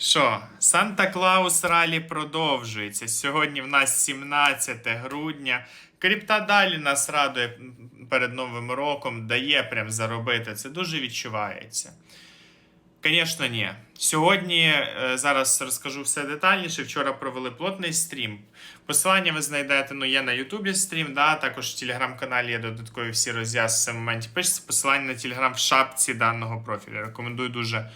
Що, Санта Клаус Ралі продовжується. Сьогодні в нас 17 грудня. Крипта далі нас радує перед Новим роком, дає прям заробити. Це дуже відчувається. Звісно, ні. Сьогодні е, зараз розкажу все детальніше. Вчора провели плотний стрім. Посилання ви знайдете, ну, є на Ютубі стрім, да, також в телеграм-каналі є додаткові всі роз'яснення в моменті. Пишеться посилання на телеграм в шапці даного профілю. Рекомендую дуже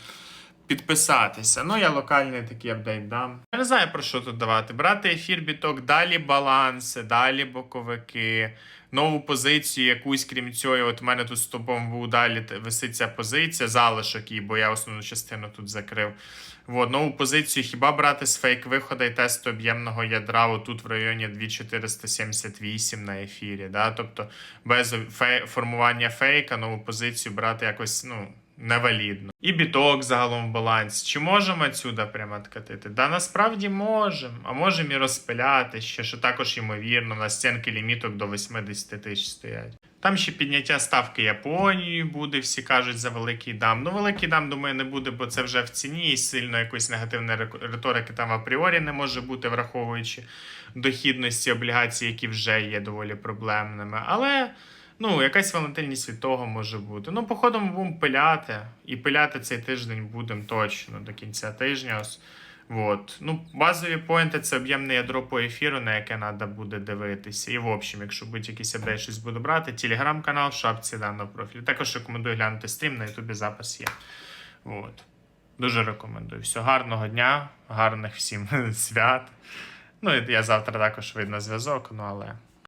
підписатися. Ну, я локальний такий апдейт дам. Я не знаю про що тут давати. Брати ефір біток, далі баланси, далі боковики, нову позицію, якусь крім цього. От у мене тут стопом був далі висить позиція, залишок її, бо я основну частину тут закрив. От, нову позицію хіба брати з фейк виходу і тесту об'ємного ядра отут в районі 2478 на ефірі. Да? Тобто без фей- формування фейка нову позицію брати якось, ну. Невалідно. І біток загалом в балансі. Чи можемо отсюда прямо откатити? Да, насправді можемо. А можемо і розпиляти ще, що також ймовірно. На стінки ліміток до 80 тисяч стоять. Там ще підняття ставки Японії буде, всі кажуть, за великий дам. Ну, великий дам, думаю, не буде, бо це вже в ціні і сильно якоїсь негативної риторики там апріорі не може бути, враховуючи дохідності облігацій, які вже є доволі проблемними. Але. Ну, якась волатильність від того може бути. Ну, походу, ми будемо пиляти. І пиляти цей тиждень будемо точно до кінця тижня. Вот. Ну, базові поінти це об'ємне ядро по ефіру, на яке треба буде дивитися. І в общем, якщо будь якийсь апдейт щось буду брати, телеграм-канал в шапці даного профілю. Також рекомендую глянути стрім, на ютубі запис є. Вот. Дуже рекомендую. Все, гарного дня, гарних всім свят. Ну, і я завтра також вийду на зв'язок, ну але